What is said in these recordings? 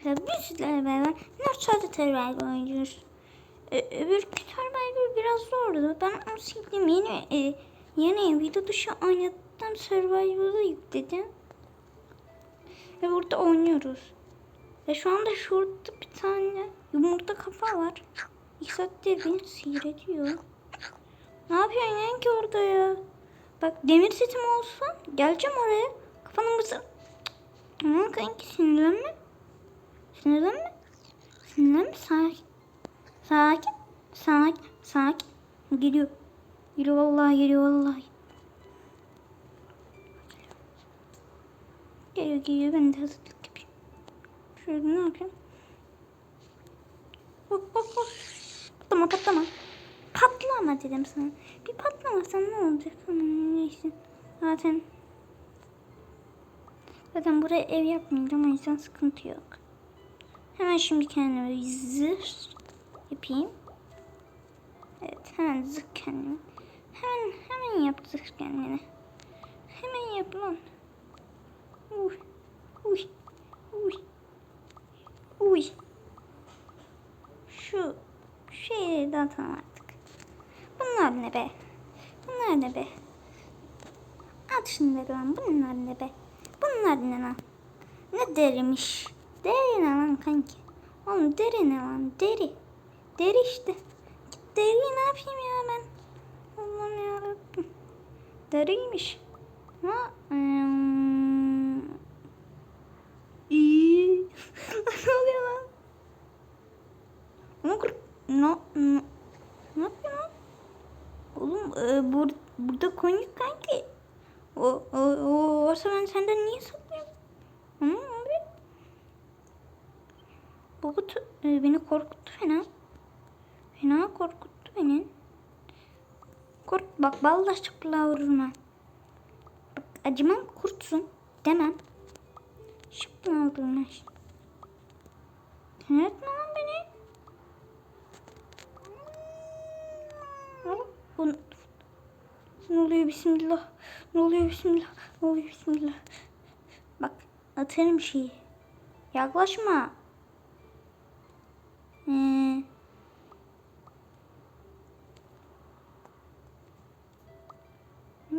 arkadaşlar biz sizlerle beraber Naruto Survivor oynuyoruz. Ee, öbür Survivor biraz zordu. Ben onu sildim. Yeni, e, yeni video dışı oynattım Survivor'ı yükledim. Ve burada oynuyoruz. Ve şu anda şurada bir tane yumurta kafa var. İlk saattir beni seyrediyor. Ne yapıyorsun yani ki orada ya? Bak demir setim olsun. Geleceğim oraya. Kafanı mısır. Aman kanki sinirlenme. Sinirlenme. Sinirlenme. Sakin. Sakin. Sakin. Sakin. Geliyor. Geliyor vallahi geliyor vallahi. Geliyor geliyor. Ben de hazırlık yapayım. Şöyle ne yapayım? Hop hop hop. Patlama patlama. Patlama dedim sana. Bir patlamasan ne olacak? Aman neyse. Zaten Zaten buraya ev yapmayacağım o yüzden sıkıntı yok. Hemen şimdi kendime zırh yapayım. Evet hemen zırh kendime. Hemen hemen yap zırh kendine. Hemen yap lan. Uy. Uy. Uy. Uy. Şu şeyleri de atalım artık. Bunlar ne be? Bunlar ne be? At şunları lan. Bunlar ne be? Bunlar ne lan? Ne derimiş? Deri ne lan kanki? Oğlum deri ne lan? Deri. Deri işte. Deriyi ne yapayım ya ben? Allah'ım yarabbim. Deriymiş. İyi. ne oluyor lan? Ne kur... Ne... Ne, yapıyor lan? Oğlum e, bur, burada koyun kanki. O, o, o varsa ben senden niye saklıyorum? Abi? Bu kutu e, beni korkuttu fena. Fena korkuttu beni. Kurt bak vallahi çıplığa vururum. Bak acımam kurtsun demem. Çıplığa vururum ha. Sen lan beni. Bu, ne oluyor bismillah. Ne oluyor bismillah. Ne oluyor bismillah. Bak atarım şeyi. Yaklaşma. Ee,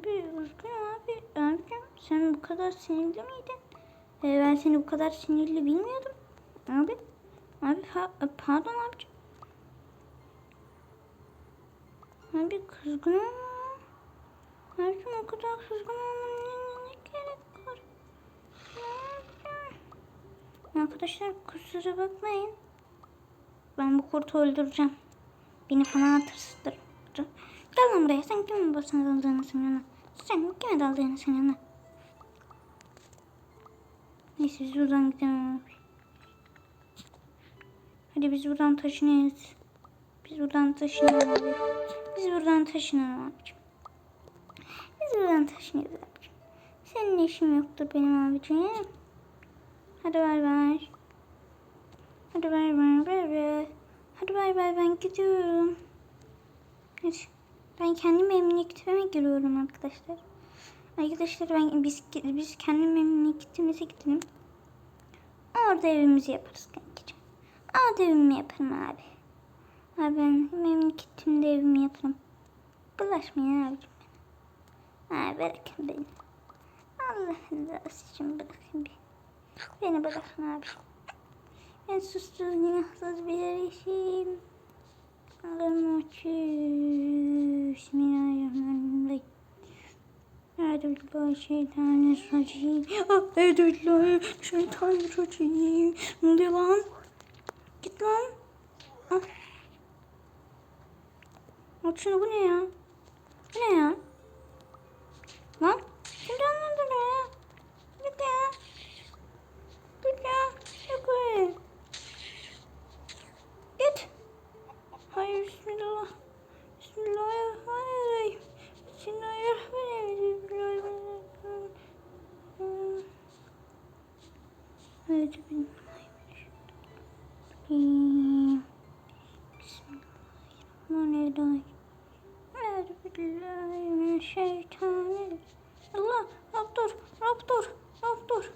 abi üzgün abi. Abicim sen bu kadar sinirli miydin? Ee, ben seni bu kadar sinirli bilmiyordum. Abi. Abi ha, pardon abicim. Abi kızgınım ama. Abicim o kadar kızgın olmanın ne gerek var? Abicim. Arkadaşlar kusura bakmayın. Ben bu kurtu öldüreceğim. Beni falan tırsıtır. Gel lan buraya. Sen kimin basına dalacağını sanıyorsun? Sen kime dalacağını sanıyorsun? Neyse biz buradan gidelim. Hadi biz buradan taşınıyoruz. Biz buradan taşınalım abi. Biz buradan taşınalım abicim. Biz buradan taşınıyoruz abicim. Senin işin yoktur benim abicim. Hadi bay bay. Hadi bay bay bay bay. Hadi bay bay ben gidiyorum. Hadi. Ben kendi memleketime giriyorum arkadaşlar. Arkadaşlar ben biz biz kendi memleketimize gidelim. Orada evimizi yaparız kankacığım. Orada evimi yaparım abi. Abi ben memleketimde evimi yaparım. Bulaşmayın abicim. Ha bırakın beni. Allah rızası için bırakın beni. Beni bırakın abi. Ben susuz günahsız bir yaşayayım. Allah'ım. Bismillahirrahmanirrahim. Euzubillahimineşşeytanirracim. Ah, Euzubillahimineşşeytanirracim. Ne oluyor lan? Git lan. Ah. Bak şunu bu ne ya? Bu ne ya? Lan? şeytanın. Allah raptor raptor raptor.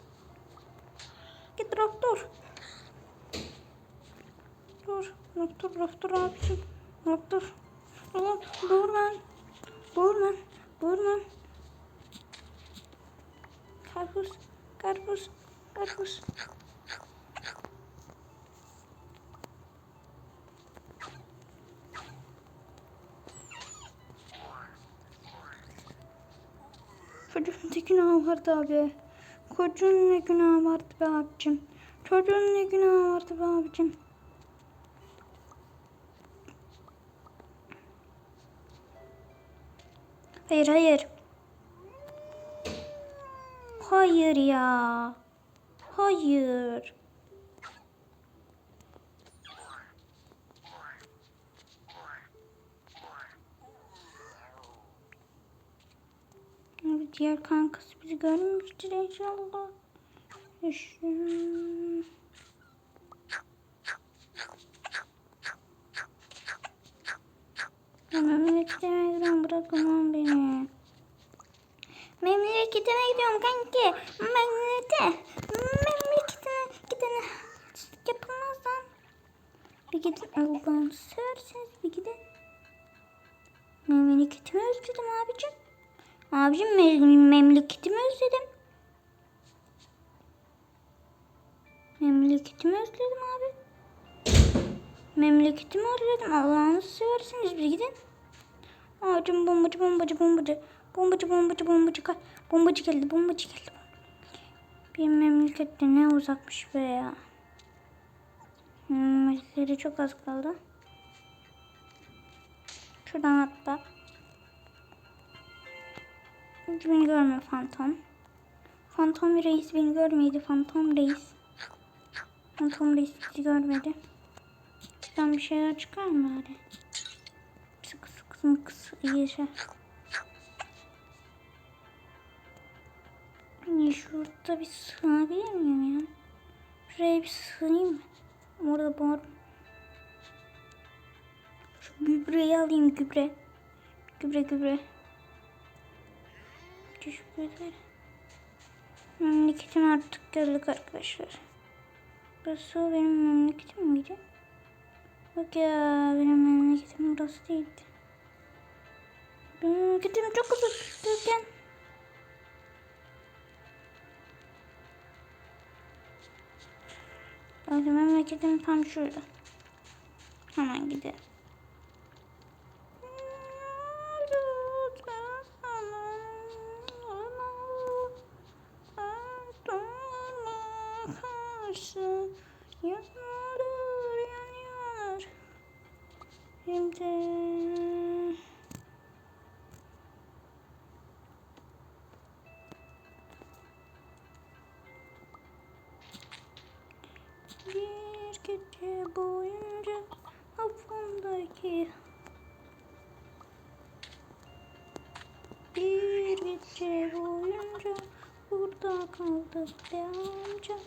Git raptor. Dur raptor raptor abicim. Raptor. Allah Doberman. Doberman. Doberman. Karpuz. Karpuz. Karpuz. Çocuğun ne günahı vardı abi? Çocuğun ne günahı vardı be abicim? Çocuğun ne günahı vardı be abicim? Hayır hayır. Hayır ya. Hayır. Abi diğer kankası bizi görmemiştir inşallah. Ya memleketime gidiyorum bırakın beni. Memleketime gidiyorum kanki. Memlekete. Memleketime gidene yapılmaz lan. Bir gidin Allah'ını seversiniz bir gidin. Memleketimi özledim abicim. Abicim mem memleketimi özledim. Memleketimi özledim abi. Memleketimi özledim. Allah'ını seversiniz bir gidin. Abicim bombacı bombacı bombacı. Bombacı bombacı bombacı. Bombacı geldi bombacı geldi. Benim memlekette ne uzakmış be ya. Memleketleri çok az kaldı. Şuradan atla. Beni görme Fantom. Fantom reis beni görmedi. Fantom reis. Fantom reis bizi görmedi. Şuradan bir şeyler çıkar mı bari? Sık sık sık sık iyi şey. Hani şurada bir sığınabilir miyim ya? Şuraya bir sığınayım mı? Orada bağır. Şu gübreyi alayım gübre. Gübre gübre. Teşekkür ederim. Memleketim artık geldik arkadaşlar. Burası benim memleketim miydi? Bak ya benim memleketim burası değildi. Benim memleketim çok uzak Görken. Hadi memleketim tam şurada. Hemen gidelim. Şimdi bir gece boyunca kafamdaki bir gece boyunca burada kaldık be amca.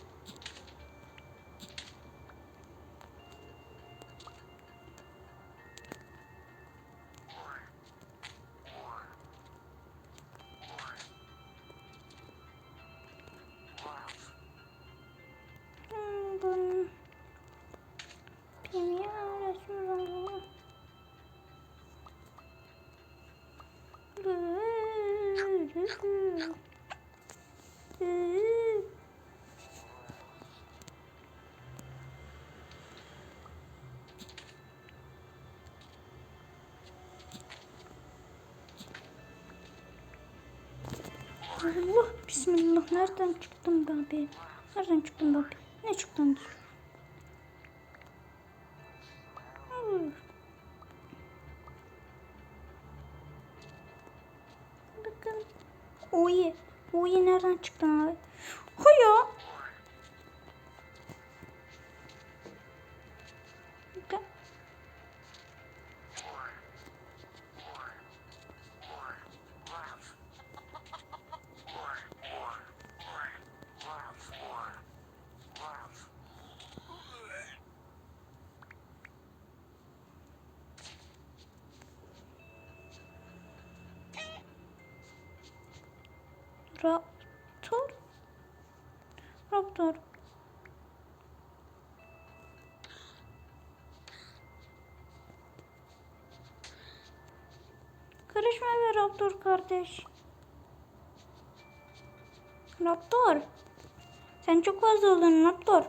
Allah bismillah nereden çıktım be abi? Nereden çıktım be abi? Ne çıktın? Bakın. Oye. Oye nereden çıktın abi? Hoya. Raptor. Raptor. Karışma be Raptor kardeş. Raptor. Sen çok fazla oldun Raptor.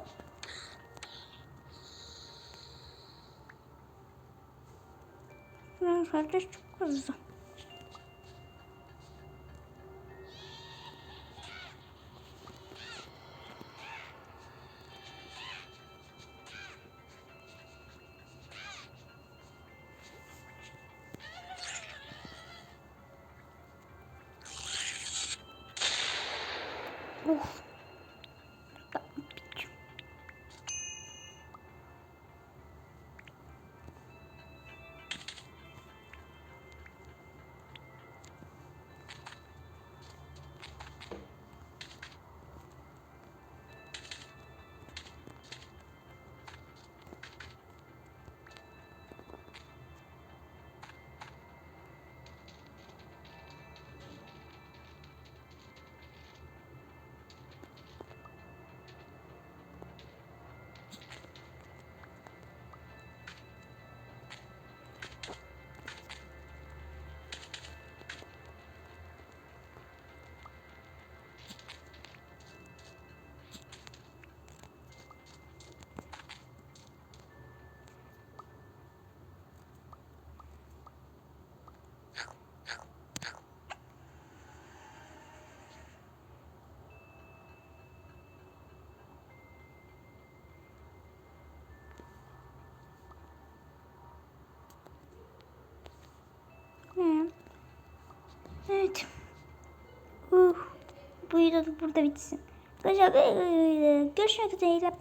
Ben Kardeş çok fazla. Evet. Uh, bu video da burada bitsin. Arkadaşlar görüşmek üzere.